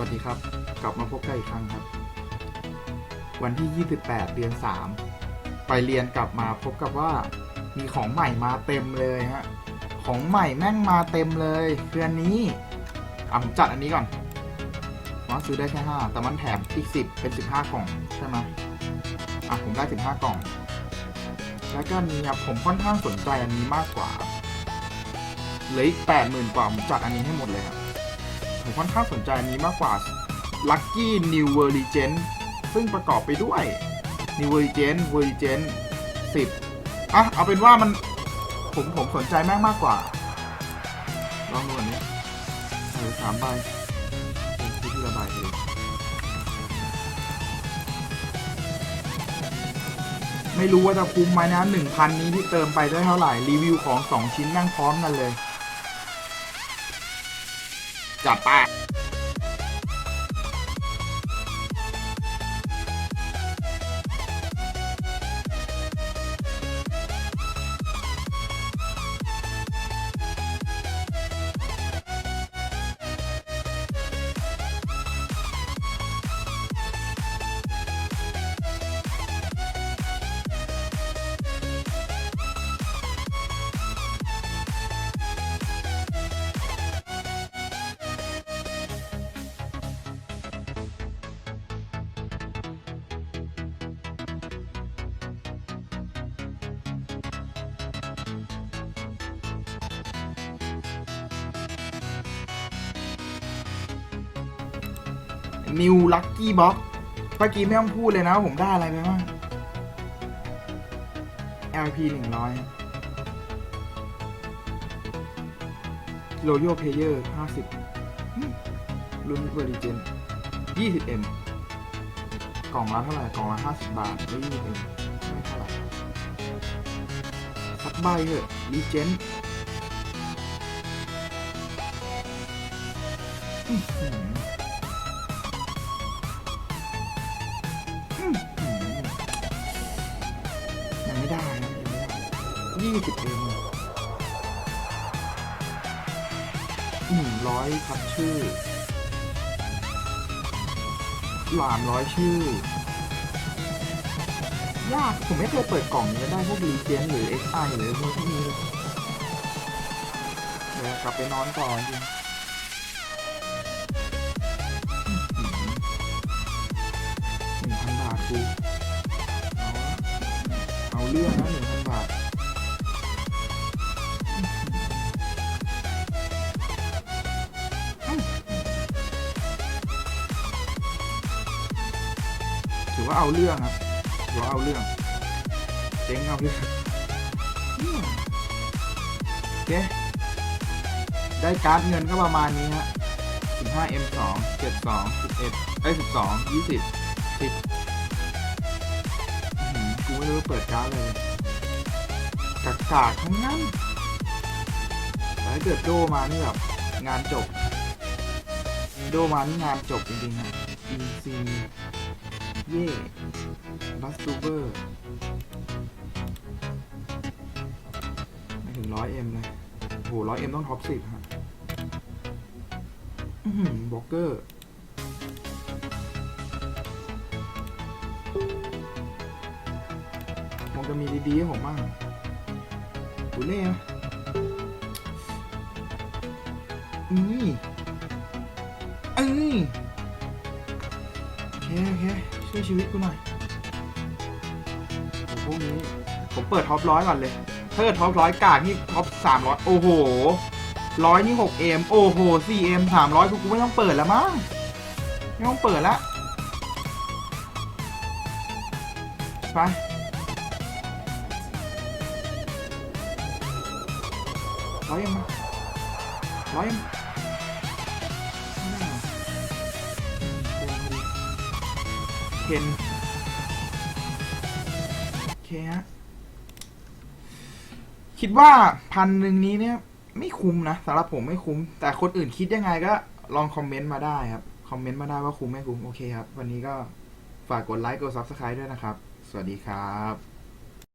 วัสดีครับ กลับมาพบกันอีกครั้งครับ วันที่ 28 เดือน 3 ไปเรียนกลับมาพบกับว่า มีของใหม่มาเต็มเลยฮะของใหม่แม่งมาเต็มเลยคืออันนี้อะผมจัดอันนี้ก่อนว่าซื้อได้แค่ 5 แต่มันแถมอีก 10 เป็น 15 กล่อง ใช่ไหมอะผมได้ 15 กล่อง แล้วก็อันนี้ครับผมค่อนข้างสนใจอันนี้มากกว่าเหลืออีก 80,000 กว่าผมจัดอันนี้ให้หมดเลยครับ ผมค่อนข้างสนใจนี้มากกว่า Lucky New v e r l i g e n ซึ่งประกอบไปด้วย New v e r l i g e n v e r l i g e n 10 อะ เอาเป็นว่ามัน ผมผมสนใจแม่งมากกว่า ลองดูอันนี้เออสามใบที่ที่ระบายเลยไม่รู้ว่าจะคุ้มไหมนะหนึ่งพันนี้ที่เติมไปได้เท่าไหร่ รีวิวของสองชิ้นนั่งพร้อมกันเลย จัดไป New Lucky Box เมื่อกี้ไม่ต้องพูดเลยนะผมได้อะไรไปบ้าง LP หนึ่งร้อย Royal Player ห้าสิบรุ่นเวอร์ดิเจนยี่สิบเอ็มกล่องละเท่าไหร่กล่องละห้าสิบบาทได้ยี่สิบเอ็มไม่เท่าไหร่สักใบเถอะดีเจนยั ยี่สิบเอ็มหนึ่งร้อยครับชื่อหลามร้อยชื่อ ยาก ผมไม่เคยเปิดกล่องนี้ได้พวกรีเจนหรือ XI หรือพวกนี้เลยเดี๋ยวกลับไปนอนก่อนจริงหนึ่งพันบาทกูเอาเอาเรื่องนะหนึ่ง ถือว่าเอาเรื่องครับถือว่าเอาเรื่องเจ๊งเอาเรื่องโอเคได้การ์ดเงินก็ประมาณนี้ฮะ15 M2 72 11ไอ้12 20 10หือกูไม่รู้ว่าเปิดการ์ดเลยกากากทั้งนั้นแต่ถ้าเกิดโดมานี่แบบงานจบ โดมานี่งานจบจริงๆฮะอินซี เย่บัสตูเบอร์ไม่ถึงร้อยเอ็มเลยโหร้อยเอ็มต้องท็อปสิบฮะบล็อกเกอร์คงจะมีดีๆให้ผมบ้างกูเล่นะอืมอืมโอเคโอเค ช่วยชีวิตกูหน่อยพวกนี้ ผมเปิดท็อปร้อยก่อนเลย ถ้าเกิดท็อปร้อยกากนี่ท็อปสามร้อยโอ้โหร้อยนี่หกเอ็มโอ้โหสี่เอ็มสามร้อยกูไม่ต้องเปิดแล้วมั้งไม่ต้องเปิดละไปร้อยเอ็มร้อยเอ็ม เห็นโอเคฮะคิดว่าพันหนึ่งนี้เนี่ย ไม่คุ้มนะสำหรับผมไม่คุ้ม แต่คนอื่นคิดยังไงก็ลองคอมเมนต์มาได้ครับ คอมเมนต์มาได้ว่าคุ้มไม่คุ้ม โอเคครับ วันนี้ก็ฝากกดไลค์กด Subscribe ด้วยนะครับ สวัสดีครับ